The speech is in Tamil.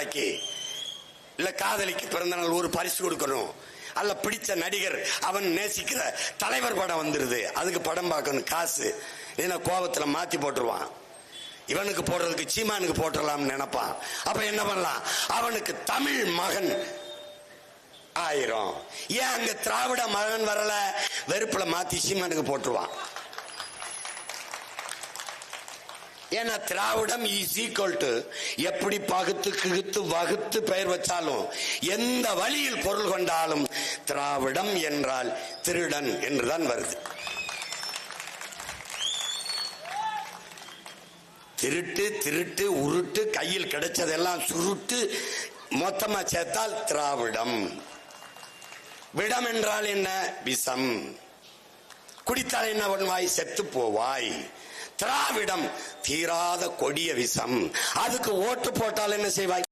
நாளைக்கு. இல்ல காதலிக்கு பிறந்த நாள் ஒரு பரிசு கொடுக்கணும். அல்ல பிடிச்ச நடிகர் அவன் நேசிக்கிற தலைவர் படம் வந்துருது. அதுக்கு படம் பார்க்கணும் காசு. ஏன்னா கோபத்துல மாத்தி போட்டுருவான். இவனுக்கு போடுறதுக்கு சீமானுக்கு போட்டுடலாம்னு நினைப்பான். அப்ப என்ன பண்ணலாம்? அவனுக்கு தமிழ் மகன் ஆயிரும். ஏன் அங்க திராவிட மகன் வரல? வெறுப்புல மாத்தி சீமானுக்கு போட்டுருவான். ஏன்னா திராவிடம் இஸ் ஈக்குவல் டு எப்படி பகுத்து கிகுத்து வகுத்து பெயர் வச்சாலும் எந்த வழியில் பொருள் கொண்டாலும் திராவிடம் என்றால் திருடன் என்றுதான் வருது. திருட்டு திருட்டு உருட்டு கையில் கிடைச்சதெல்லாம் சுருட்டு மொத்தமா சேர்த்தால் திராவிடம். விடம் என்றால் என்ன? விஷம். குடித்தால் என்ன? பண்ணுவாய் செத்து போவாய். திராவிடம் தீராத கொடிய விஷம். அதுக்கு ஓட்டு போட்டால் என்ன செய்வாய்?